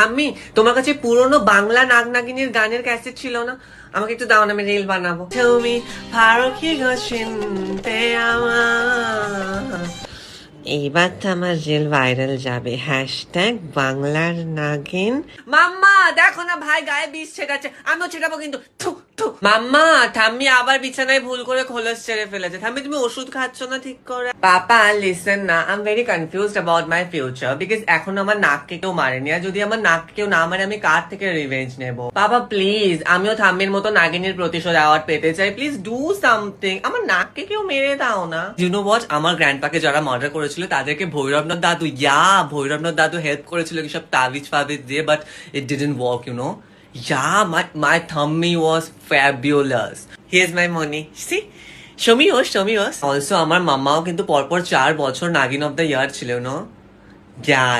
আমি, তোমার কাছে পুরনো বাংলা নাগ নাগিনীর গানের ক্যাসেট ছিল না? আমাকে একটু দাও না, আমি রিল বানাবো। তুমি এইবার তো আমার রিল ভাইরাল যাবে। হ্যাশট্যাগ বাংলার নাগিন। মাম্মা, দেখো না ভাই, গায়ে বিষ ছেটাচ্ছে। আমিও ছেটাবো কিন্তু। মাম্মা থাম্মি আবার বিছানায় ভুল করে খোলস ছেড়ে ফেলেছে। থাম্মি তুমি ওষুধ খাচ্ছ না ঠিক করে? পাপা লিসেন না I am very confused about my future because এখন আমার নাককে কেউ মারেনি আর যদি আমার নাক কেউ না মারে, আমি কার থেকে রিভেঞ্জ নেব? বাবা প্লিজ আমিও থাম্মির মতো নাগিনীর প্রতিশোধ অ্যাওয়ার্ড পেতে চাই। প্লিজ ডু সামথিং আমার নাককে কেউ মেরে দাও না। ইউ নো ওয়াট আমার গ্র্যান্ডপাকে যারা মার্ডার করেছিল, তাদেরকে ভৈরবনাথ দাদু ইয়া ভৈরবনাথ দাদু হেল্প করেছিল কি সব তাবিজ ফাবিজ দিয়ে but it didn't work you know Yeah, my, my tummy was fabulous. Here's my money. See? Show me yours, show me yours. Also, আমার মাম্মাও কিন্তু পরপর চার বছর নাগিন অফ দ্য ইয়ার ছিল? Yeah,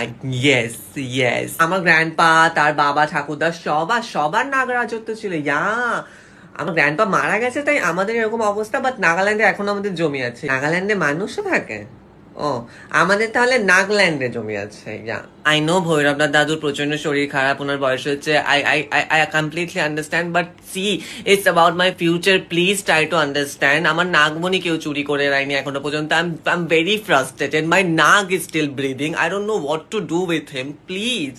yes, yes. আমার গ্র্যান্ডপা তার বাবা ঠাকুরদা সবার সবার নাগরাজত্ব ছিল ইয়া আমার গ্র্যান্ডপা মারা গেছে তাই আমাদের এরকম অবস্থা বাট নাগাল্যান্ডে এখন আমাদের জমি আছে নাগাল্যান্ডে মানুষও থাকে ও, আমাদের তাহলে নাগল্যান্ডে জমি আছে আই নো ভৈরবনাথ দাদুর প্রচণ্ড শরীর খারাপ ওনার বয়স হচ্ছে I I I I completely understand but see it's about my future please try to understand আমার নাগমণি কেউ চুরি করে রাইনি এখনও পর্যন্ত I I am very frustrated my naag is still breathing I don't know what to do with him please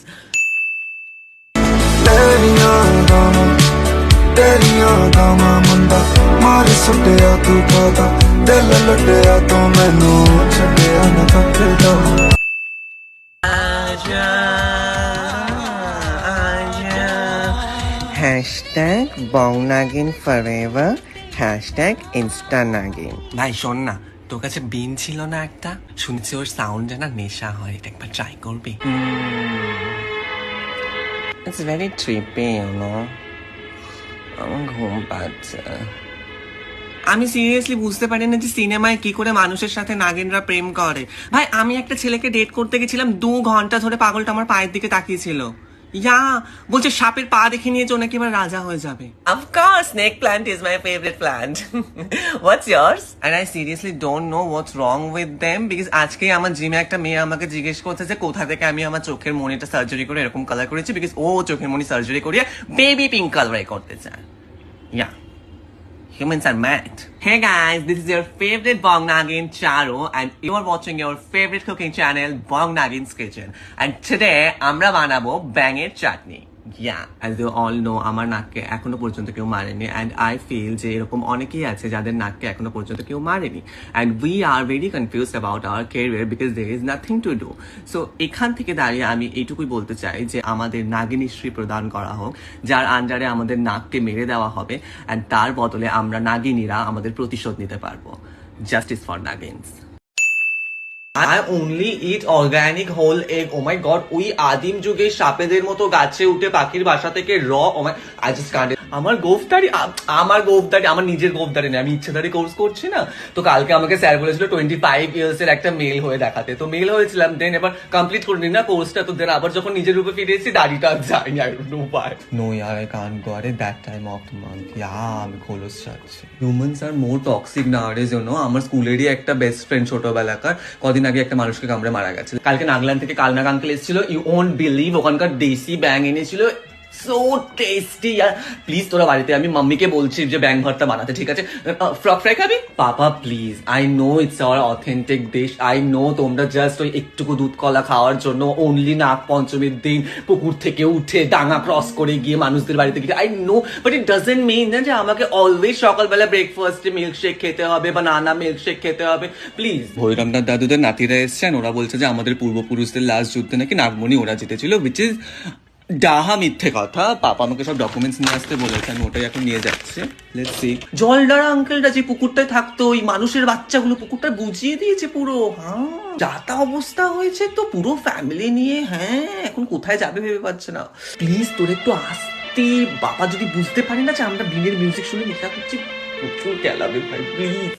ਤੇਰੀਆਂ ਗਾਵਾਂ ਮੁੰਡਾ ਮਾਰ ਸੁੱਟਿਆ ਤੂੰ ਕਾਦਾ ਦਿਲ ਲੁੱਟਿਆ ਤੂੰ ਮੈਨੂੰ ਛੱਡਿਆ ਨਾ ਕੱਟਦਾ আজা আজা হ্যাশট্যাগ বংনাগিন ফরএভার হ্যাশট্যাগ ইনস্টা নাগিন ভাই শোন না তোর কাছে বিন ছিল না একটা শুনছি ওর সাউন্ড না নেশা হয় এটা একবার ট্রাই করবি it's very trippy you know আমার ঘুম পাচ্ছে। আমি সিরিয়াসলি বুঝতে পারি না যে সিনেমায় কি করে মানুষের সাথে নাগিনরা প্রেম করে। ভাই, আমি একটা ছেলেকে ডেট করতে গেছিলাম দু ঘণ্টা ধরে পাগলটা আমার পায়ের দিকে তাকিয়েছিল। ইয়া বলছে সাপের পা দেখে নিয়েছে যে ওনাকে এবার রাজা হয়ে যাবে। Of course snake plant is my favourite plant what's yours and I seriously don't know what's wrong with them because আজকে আমার জিমে একটা মেয়ে আমাকে জিজ্ঞেস করছে যে কোথা থেকে আমি আমার চোখের মনিটা সার্জারি করে এরকম কালার করেছি? বিকজ ও চোখের মনি সার্জারি করিয়ে বেবি পিঙ্ক কালার করতে চায়। Yeah Humans are mad. Hey guys, this is your favorite Bong Nagin Charo and you are watching your favorite cooking channel Bong Nagin's Kitchen. And today আমরা বানাবো ব্যাঙের চাটনি As you all know, আমার নাককে এখনও পর্যন্ত কেউ মারেনি and I feel যে এরকম অনেকেই আছে যাদের নাককে এখনও পর্যন্ত কেউ মারেনি and we are very confused about our career because there is nothing to do. So এখান থেকে দাঁড়িয়ে আমি এইটুকুই বলতে চাই যে আমাদের নাগিনীশ্রী প্রদান করা হোক যার আন্ডারে আমাদের নাককে মেরে দেওয়া হবে অ্যান্ড তার বদলে আমরা নাগিনীরা আমাদের প্রতিশোধ নিতে পারব জাস্টিস ফর নাগিনস I only eat organic whole egg. Oh my god, ওই আদিম যুগে সাপেদের মতো গাছে উঠে পাখির বাসা থেকে র oh my I just can't আমার গোফদারি আমার গোফদারি আমার নিজের গোফদারি নেই। আমি ইচ্ছেদারি কোর্স করছি না। তো কালকে আমাকে স্যার বলেছিল টোয়েন্টি ফাইভ ইয়ার্স এর একটা মেল হয়ে দেখাতে। তো মেল হয়েছিলাম দেন এবার কমপ্লিট করে না কোর্সটা তো দেন আবার যখন নিজের রূপে ফিরে এসেছি দাড়িটা আর যায়নি। I don't know why no yeah I can't go আরে that time of the month yeah আমি খোলস চাচ্ছি হিউম্যানস আর মোর টক্সিক নাওয়াডেজ জন্য আমার স্কুলেরই একটা বেস্ট ফ্রেন্ড ছোটবেলাকার। কদিন আগে একটা মানুষকে কামড়ে মারা গেছে। কালকে নাগল্যান্ড থেকে কালনাগ আঙ্কেল এসেছিল। ইউ ওন্ট বিলিভ ওখানকার দেশি ব্যাং এনেছিল। সো টেস্টি প্লিজ তোরা বাড়িতে, আমি মাম্মিকে বলছি যে ব্যাং ভর্তা বানাতে, ঠিক আছে? ফ্রক ফ্রাই খাবি? Papa please I know it's our authentic dish I know তোমরা জাস্ট ওই একটুকু দুধ কলা খাওয়ার জন্য অনলি নাগ পঞ্চমীর দিন পুকুর থেকে উঠে ডাঙা ক্রস করে গিয়ে মানুষদের বাড়িতে গিয়ে I know but it doesn't mean না যে আমাকে অলওয়েজ সকালবেলা ব্রেকফাস্টে মিল্কশেক খেতে হবে বা নানা মিল্কশেক খেতে হবে। প্লিজ ভৈরবনাথ দাদুদের নাতিরা এসছেন, ওরা বলছে যে আমাদের পূর্বপুরুষদের লাস্ট যুদ্ধে নাকি নাগমণি ওরা জিতেছিল উইচ ইজ ডাহা মিথ্যে কথা। পাপা আমাকে সব ডকুমেন্টস নিয়ে আসতে বলেছে, আমি ওটাই এখন নিয়ে যাচ্ছি। লেটস সি জলডারা আঙ্কেলটা যে পুকুরটায় থাকতো, ওই মানুষের বাচ্চাগুলো পুকুরটা বুঝিয়ে দিয়েছে পুরো। হ্যাঁ যাতা অবস্থা হয়েছে তো পুরো ফ্যামিলি নিয়ে। হ্যাঁ এখন কোথায় যাবে ভেবে পাচ্ছে না। প্লিজ তোর একটু আসতে। বাবা যদি বুঝতে পারি না যে আমরা বিনের মিউজিক শুনে নেশা করছি, প্রচুর কেলাবে ভাই প্লিজ